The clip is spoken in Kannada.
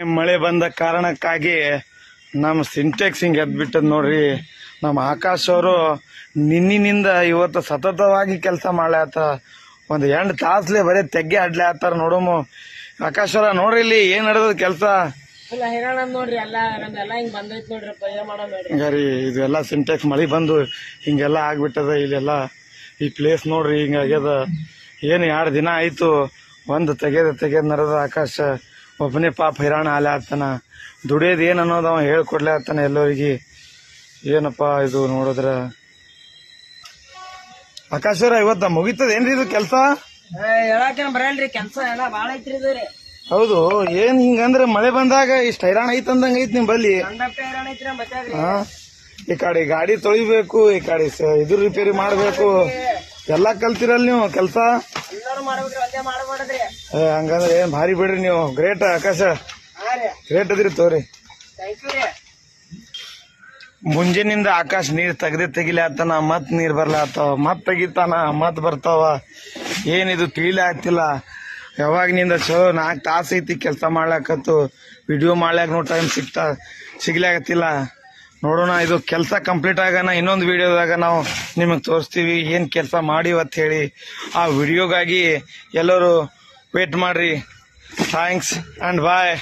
ಮಳೆ ಬಂದ ಕಾರಣಕ್ಕಾಗಿ ನಮ್ಮ ಸಿಂಟೆಕ್ಸ್ ಹಿಂಗೆ ಎದ್ಬಿಟ್ಟದ್ ನೋಡ್ರಿ. ನಮ್ಮ ಆಕಾಶ್ ಅವರು ನಿನ್ನಿನಿಂದ ಇವತ್ತು ಸತತವಾಗಿ ಕೆಲಸ ಮಾಡ್ಲಾತ ಒಂದು ಎಂಟು ತಾಸ್ಲೆ ಬರೀ ತೆಗ್ಗೆ ಅಡ್ಲೆ ಆತಾರ ನೋಡಮ್ಮ ಆಕಾಶ್ ಅವರ ನೋಡ್ರಿ ಇಲ್ಲಿ ಏನ್ ನಡೆದ ಕೆಲಸ? ಹಿಂಗಾರಿ ಇದೆಲ್ಲ ಸಿಂಟೆಕ್ಸ್ ಮಳೆ ಬಂದು ಹಿಂಗೆಲ್ಲ ಆಗ್ಬಿಟ್ಟದ ಇಲ್ಲೆಲ್ಲ. ಈ ಪ್ಲೇಸ್ ನೋಡ್ರಿ ಹಿಂಗಾಗ್ಯದ ಏನು ಎರಡು ದಿನ ಆಯ್ತು. ಒಂದು ತೆಗೆದ ತೆಗೆದ್ ನಡೆದ ಆಕಾಶ. ಒಬ್ಬನೇ ಪಾಪ ಹೈರಾಣ ಆಲೆ ಆಗ್ತಾನ ದುಡಿಯೋದು ಏನು ಅನ್ನೋದು ಅವ ಹೇಳ್ಕೊಡ್ಲೇ ಆಗ್ತಾನೆ ಎಲ್ಲರಿಗೆ. ಏನಪ್ಪ ಇದು ನೋಡಿದ್ರ. ಆಕಾಶರ ಇವತ್ತ ಮುಗಿತದ ಏನ್ರಿ ಇದು ಕೆಲಸ? ಬರಲ್ರಿ ಕೆಲಸ ಎಲ್ಲ ಐತ್ರಿ ಇದು ರೀ. ಹೌದು ಏನ್ ಹಿಂಗಂದ್ರೆ ಮಳೆ ಬಂದಾಗ ಇಷ್ಟ ಹೈರಾಣ ಐತಂದಂಗ ಐತ್ ನಿಮ್ ಬಲ್ಲಿ ಹಾ ಈ ಕಡೆ ಗಾಡಿ ತೊಳಿಬೇಕು ಈ ಕಡೆ ಇದು ರಿಪೇರಿ ಮಾಡ್ಬೇಕು. ಎಲ್ಲಾ ಕಲ್ತಿರಲ್ ನೀವು ಕೆಲಸ? ಮಾಡಬೇಡ್ರಿ ಹಂಗಂದ್ರೆ ಏನ್ ಭಾರಿ ಬಿಡ್ರಿ ನೀವು. ಗ್ರೇಟ್ ಆಕಾಶ. ಗ್ರೇಟ್ ಅದ್ರಿ ತೋರಿ. ಮುಂಜಾನಿಂದ ಆಕಾಶ ನೀರ್ ತೆಗ್ದೆ ತೆಗಿಲಾತನ ಆತನ ಮತ್ ನೀರ್ ಬರ್ಲ ಆತಾವ. ಮತ್ ತೆಗಿತಾನ ಮತ್ ಬರ್ತಾವ. ಏನಿದು ತಿಳಿಲಾಗ್ತಿಲ್ಲ ಯಾವಾಗಿನಿಂದ ಚಲೋ ನಾಲ್ಕು ತಾಸು ಐತಿ ಕೆಲಸ ಮಾಡ್ಲಾಕತ್ತು. ವಿಡಿಯೋ ಮಾಡ್ಲಾಕ ನೋ ಟೈಮ್ ಸಿಗ್ತಾ ಸಿಗ್ಲಾಕತ್ತಿಲ್ಲ. ನೋಡೋಣ, ಇದು ಕೆಲಸ ಕಂಪ್ಲೀಟ್ ಆಗೋಣ, ಇನ್ನೊಂದು ವಿಡಿಯೋದಾಗ ನಾವು ನಿಮಗೆ ತೋರಿಸ್ತೀವಿ ಏನು ಕೆಲಸ ಮಾಡಿವತ್ತು ಅಂತ ಹೇಳಿ. ಆ ವಿಡಿಯೋಗಾಗಿ ಎಲ್ಲರೂ ವೇಟ್ ಮಾಡಿರಿ. Thanks and bye